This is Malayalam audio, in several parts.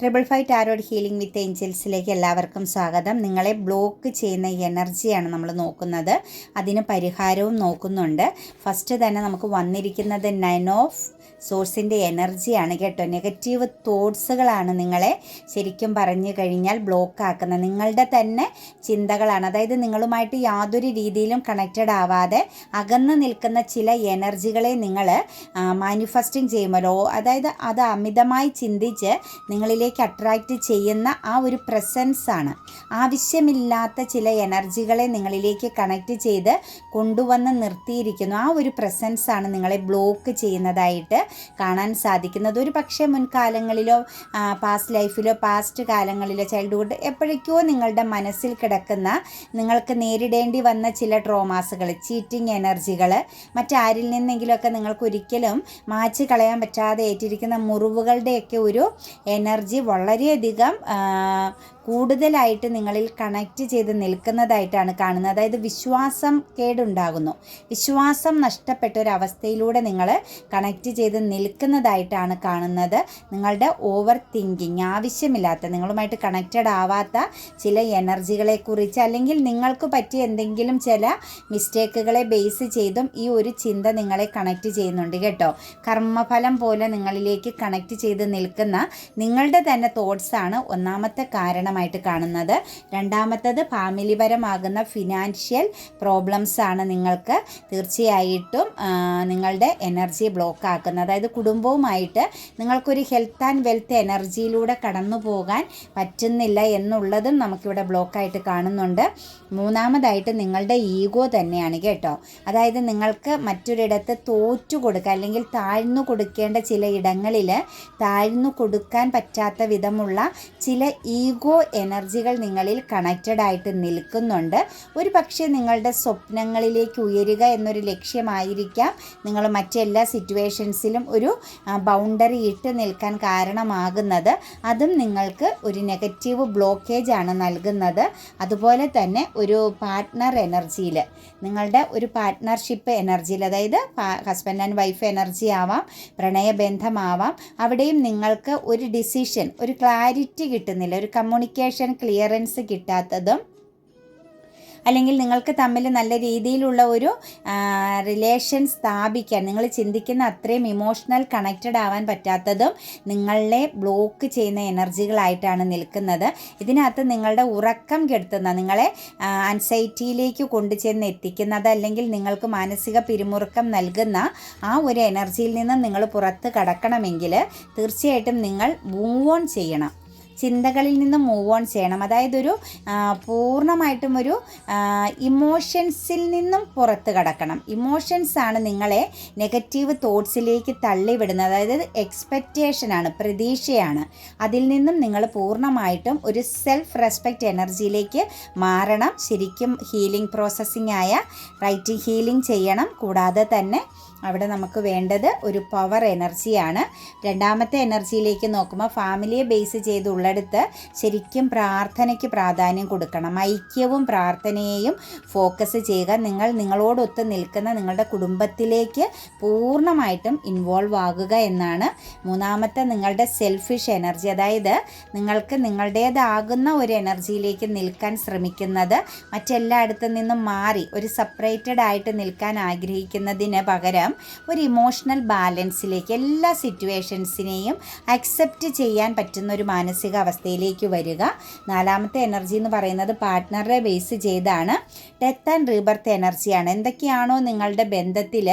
Triple five tarot healing with ഏഞ്ചൽസിലേക്ക് എല്ലാവർക്കും സ്വാഗതം. നിങ്ങളെ ബ്ലോക്ക് ചെയ്യുന്ന എനർജിയാണ് നമ്മൾ നോക്കുന്നത്. അതിന് പരിഹാരവും നോക്കുന്നുണ്ട്. ഫസ്റ്റ് തന്നെ നമുക്ക് വന്നിരിക്കുന്നത് നയൻ ഓഫ് സോഴ്സിന്റെ എനർജിയാണ് കേട്ടോ. നെഗറ്റീവ് തോട്ട്സുകളാണ് നിങ്ങളെ ശരിക്കും പറഞ്ഞു കഴിഞ്ഞാൽ ബ്ലോക്ക് ആക്കുന്നത്. നിങ്ങളുടെ തന്നെ ചിന്തകളാണ്. അതായത് നിങ്ങളുമായിട്ട് യാതൊരു രീതിയിലും കണക്റ്റഡ് ആവാതെ അകന്ന് നിൽക്കുന്ന ചില എനർജികളെ നിങ്ങൾ മാനിഫെസ്റ്റിംഗ് ചെയ്യുമല്ലോ. അതായത് അത് അമിതമായി ചിന്തിച്ച് നിങ്ങളിലേക്ക് അട്രാക്റ്റ് ചെയ്യുന്ന ആ ഒരു പ്രസൻസ് ആണ്. ആവശ്യമില്ലാത്ത ചില എനർജികളെ നിങ്ങളിലേക്ക് കണക്റ്റ് ചെയ്ത് കൊണ്ടുവന്ന് നിർത്തിയിരിക്കുന്നു. ആ ഒരു പ്രസൻസ് ആണ് നിങ്ങളെ ബ്ലോക്ക് ചെയ്യുന്നതായിട്ട് കാണാൻ സാധിക്കുന്നത്. ഒരു പക്ഷേ മുൻകാലങ്ങളിലോ പാസ്റ്റ് ലൈഫിലോ പാസ്റ്റ് കാലങ്ങളിലോ ചൈൽഡ്ഹുഡ് എപ്പോഴേക്കോ നിങ്ങളുടെ മനസ്സിൽ കിടക്കുന്ന നിങ്ങൾക്ക് നേരിടേണ്ടി വന്ന ചില ട്രോമാസുകൾ ചീറ്റിംഗ് എനർജികൾ മറ്റാരിൽ നിന്നെങ്കിലുമൊക്കെ നിങ്ങൾക്ക് ഒരിക്കലും മാച്ച് കളയാൻ പറ്റാതെ ഏറ്റിരിക്കുന്ന മുറിവുകളുടെയൊക്കെ ഒരു എനർജി വളരെയധികം കൂടുതലായിട്ട് നിങ്ങളിൽ കണക്റ്റ് ചെയ്ത് നിൽക്കുന്നതായിട്ടാണ് കാണുന്നത്. അതായത് വിശ്വാസം കേടുണ്ടാകുന്നു. വിശ്വാസം നഷ്ടപ്പെട്ട ഒരു അവസ്ഥയിലൂടെ നിങ്ങൾ കണക്റ്റ് ചെയ്ത് നിൽക്കുന്നതായിട്ടാണ് കാണുന്നത്. നിങ്ങളുടെ ഓവർ തിങ്കിങ് ആവശ്യമില്ലാത്ത നിങ്ങളുമായിട്ട് കണക്റ്റഡ് ആവാത്ത ചില എനർജികളെക്കുറിച്ച് അല്ലെങ്കിൽ നിങ്ങൾക്ക് പറ്റിയ എന്തെങ്കിലും ചില മിസ്റ്റേക്കുകളെ ബേസ് ചെയ്തും ഈ ഒരു ചിന്ത നിങ്ങളെ കണക്റ്റ് ചെയ്യുന്നുണ്ട് കേട്ടോ. കർമ്മഫലം പോലെ നിങ്ങളിലേക്ക് കണക്റ്റ് ചെയ്ത് നിൽക്കുന്ന നിങ്ങളുടെ തന്നെ തോട്ട്സാണ് ഒന്നാമത്തെ കാരണം. പ്രശ്നമായിട്ട് കാണുന്നത്. രണ്ടാമത്തത് ഫാമിലിപരമാകുന്ന ഫിനാൻഷ്യൽ പ്രോബ്ലംസ് ആണ് നിങ്ങൾക്ക് തീർച്ചയായിട്ടും നിങ്ങളുടെ എനർജി ബ്ലോക്ക് ആക്കുന്നത്. അതായത് കുടുംബവുമായിട്ട് നിങ്ങൾക്കൊരു ഹെൽത്ത് ആൻഡ് വെൽത്ത് എനർജിയിലൂടെ കടന്നു പോകാൻ പറ്റുന്നില്ല എന്നുള്ളതും നമുക്കിവിടെ ബ്ലോക്കായിട്ട് കാണുന്നുണ്ട്. മൂന്നാമതായിട്ട് നിങ്ങളുടെ ഈഗോ തന്നെയാണ് കേട്ടോ. അതായത് നിങ്ങൾക്ക് മറ്റൊരിടത്ത് തോറ്റു കൊടുക്കുക അല്ലെങ്കിൽ താഴ്ന്നു കൊടുക്കേണ്ട ചില ഇടങ്ങളിൽ താഴ്ന്നു കൊടുക്കാൻ പറ്റാത്ത വിധമുള്ള ചില ഈഗോ എനർജികൾ നിങ്ങളിൽ കണക്റ്റഡ് ആയിട്ട് നിൽക്കുന്നുണ്ട്. ഒരു പക്ഷേ നിങ്ങളുടെ സ്വപ്നങ്ങളിലേക്ക് ഉയരുക എന്നൊരു ലക്ഷ്യമായിരിക്കാം. നിങ്ങൾ മറ്റെല്ലാ സിറ്റുവേഷൻസിലും ഒരു ബൗണ്ടറി ഇട്ട് നിൽക്കാൻ കാരണമാകുന്നത്. അതും നിങ്ങൾക്ക് ഒരു നെഗറ്റീവ് ബ്ലോക്കേജ് ആണ് നൽകുന്നത്. അതുപോലെ തന്നെ ഒരു പാർട്ട്ണർ എനർജിയിൽ നിങ്ങളുടെ ഒരു പാർട്ട്ണർഷിപ്പ് എനർജിയിൽ അതായത് ഹസ്ബൻഡ് ആൻഡ് വൈഫ് എനർജി ആവാം പ്രണയബന്ധമാവാം അവിടെയും നിങ്ങൾക്ക് ഒരു ഡിസിഷൻ ഒരു ക്ലാരിറ്റി കിട്ടുന്നില്ല ഒരു കമ്മ്യൂണിക്കേഷൻ കമ്മ്യൂണിക്കേഷൻ ക്ലിയറൻസ് കിട്ടാത്തതും അല്ലെങ്കിൽ നിങ്ങൾക്ക് തമ്മിൽ നല്ല രീതിയിലുള്ള ഒരു റിലേഷൻ സ്ഥാപിക്കാൻ നിങ്ങൾ ചിന്തിക്കുന്ന അത്രയും ഇമോഷണൽ കണക്റ്റഡ് ആവാൻ പറ്റാത്തതും നിങ്ങളെ ബ്ലോക്ക് ചെയ്യുന്ന എനർജികളായിട്ടാണ് നിൽക്കുന്നത്. ഇതിനകത്ത് നിങ്ങളുടെ ഉറക്കം കെടുത്തുന്ന നിങ്ങളെ അൻസൈറ്റിയിലേക്ക് കൊണ്ടുചെന്ന് എത്തിക്കുന്നത് അല്ലെങ്കിൽ നിങ്ങൾക്ക് മാനസിക പിരിമുറുക്കം നൽകുന്ന ആ ഒരു എനർജിയിൽ നിന്ന് നിങ്ങൾ പുറത്ത് കടക്കണമെങ്കിൽ തീർച്ചയായിട്ടും നിങ്ങൾ മൂവ് ഓൺ ചെയ്യണം. ചിന്തകളിൽ നിന്ന് മൂവ് ഓൺ ചെയ്യണം. അതായത് ഒരു പൂർണമായിട്ടും ഒരു ഇമോഷൻസിൽ നിന്നും പുറത്ത് കടക്കണം. ഇമോഷൻസ് ആണ് നിങ്ങളെ നെഗറ്റീവ് തോട്ട്സിലേക്ക് തള്ളിവിടുന്നത്. അതായത് എക്സ്പെക്റ്റേഷനാണ് പ്രതീക്ഷയാണ്. അതിൽ നിന്നും നിങ്ങൾ പൂർണമായിട്ടും ഒരു സെൽഫ് റെസ്പെക്റ്റ് എനർജിയിലേക്ക് മാറണം. ശരിക്കും ഹീലിംഗ് പ്രോസസ്സിംഗ് ആയ റൈറ്റിംഗ് ഹീലിംഗ് ചെയ്യണം. കൂടാതെ തന്നെ അവിടെ നമുക്ക് വേണ്ടത് ഒരു പവർ എനർജിയാണ് രണ്ടാമത്തെ എനർജിയിലേക്ക് നോക്കുമ്പോൾ ഫാമിലിയെ ബേസ് ചെയ്ത് ഉള്ളെടുത്ത് ശരിക്കും പ്രാർത്ഥനയ്ക്ക് പ്രാധാന്യം കൊടുക്കണം. ഐക്യവും പ്രാർത്ഥനയെയും ഫോക്കസ് ചെയ്യുക. നിങ്ങൾ നിങ്ങളോടൊത്ത് നിൽക്കുന്ന നിങ്ങളുടെ കുടുംബത്തിലേക്ക് പൂർണമായിട്ടും ഇൻവോൾവ് ആകുക എന്നാണ് മൂന്നാമത്തെ നിങ്ങളുടെ സെൽഫിഷ് എനർജി അതായത് നിങ്ങൾക്ക് നിങ്ങളുടേതാകുന്ന ഒരു എനർജിയിലേക്ക് നിൽക്കാൻ ശ്രമിക്കുന്നത് മറ്റെല്ലായിടത്തു നിന്നും മാറി ഒരു സെപ്പറേറ്റഡ് ആയിട്ട് നിൽക്കാൻ ആഗ്രഹിക്കുന്നതിന് പകരം പകരം ഒരു ഇമോഷണൽ ബാലൻസിലേക്ക് എല്ലാ സിറ്റുവേഷൻസിനെയും അക്സെപ്റ്റ് ചെയ്യാൻ പറ്റുന്ന ഒരു മാനസിക അവസ്ഥയിലേക്ക് വരിക. നാലാമത്തെ എനർജി എന്ന് പറയുന്നത് പാർട്ട്ണറെ ബേസ് ചെയ്താണ്. ഡെത്ത് ആൻഡ് റീബർത്ത് എനർജിയാണ് എന്തൊക്കെയാണോ നിങ്ങളുടെ ബന്ധത്തിൽ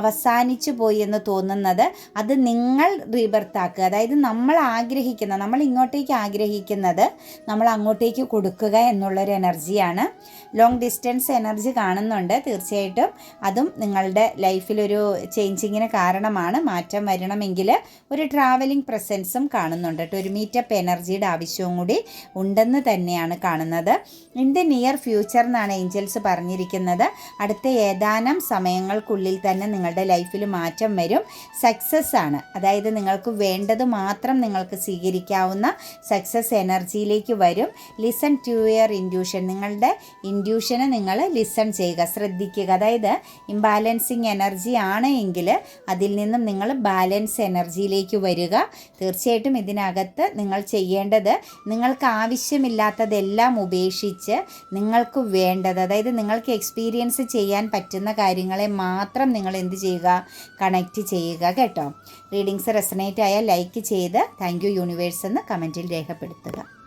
അവസാനിച്ചു പോയി എന്ന് തോന്നുന്നത് അത് നിങ്ങൾ റീബർത്ത് ആക്കുക. അതായത് നമ്മൾ ആഗ്രഹിക്കുന്ന നമ്മൾ ഇങ്ങോട്ടേക്ക് ആഗ്രഹിക്കുന്നത് നമ്മൾ അങ്ങോട്ടേക്ക് കൊടുക്കുക എന്നുള്ളൊരു എനർജിയാണ് ലോങ് ഡിസ്റ്റൻസ് എനർജി കാണുന്നുണ്ട് തീർച്ചയായിട്ടും. അതും നിങ്ങളുടെ ലൈഫിലൊരു ഒരു ചേഞ്ചിങ്ങിന് കാരണമാണ് മാറ്റം വരണമെങ്കിൽ ഒരു ട്രാവലിംഗ് പ്രസൻസും കാണുന്നുണ്ട്. കേട്ടോ ഒരു മീറ്റപ്പ് എനർജിയുടെ ആവശ്യവും കൂടി ഉണ്ടെന്ന് തന്നെയാണ് കാണുന്നത്. ഇൻ ദ നിയർ ഫ്യൂച്ചർ എന്നാണ് ഏഞ്ചൽസ് പറഞ്ഞിരിക്കുന്നത്. അടുത്ത ഏതാനും സമയങ്ങൾക്കുള്ളിൽ തന്നെ നിങ്ങളുടെ ലൈഫിൽ മാറ്റം വരും. സക്സസ് ആണ്. അതായത് നിങ്ങൾക്ക് വേണ്ടത് മാത്രം നിങ്ങൾക്ക് സ്വീകരിക്കാവുന്ന സക്സസ് എനർജിയിലേക്ക് വരും. ലിസൺ ടു യുവർ ഇൻഡ്യൂഷൻ നിങ്ങളുടെ ഇൻഡ്യൂഷനെ നിങ്ങൾ ലിസൺ ചെയ്യുക ശ്രദ്ധിക്കുക. അതായത് ഇംബാലൻസിങ് എനർജി ആണ് എങ്കിൽ അതിൽ നിന്നും നിങ്ങൾ ബാലൻസ് എനർജിയിലേക്ക് വരിക. തീർച്ചയായിട്ടും ഇതിനകത്ത് നിങ്ങൾ ചെയ്യേണ്ടത് നിങ്ങൾക്ക് ആവശ്യമില്ലാത്തതെല്ലാം ഉപേക്ഷിച്ച് നിങ്ങൾക്ക് വേണ്ടത് അതായത് നിങ്ങൾക്ക് എക്സ്പീരിയൻസ് ചെയ്യാൻ പറ്റുന്ന കാര്യങ്ങളെ മാത്രം നിങ്ങൾ എന്ത് ചെയ്യുക? കണക്റ്റ് ചെയ്യുക കേട്ടോ. റീഡിങ്സ് റെസനേറ്റ് ആയാൽ ലൈക്ക് ചെയ്ത് താങ്ക് യു യൂണിവേഴ്സ് എന്ന് കമന്റിൽ രേഖപ്പെടുത്തുക.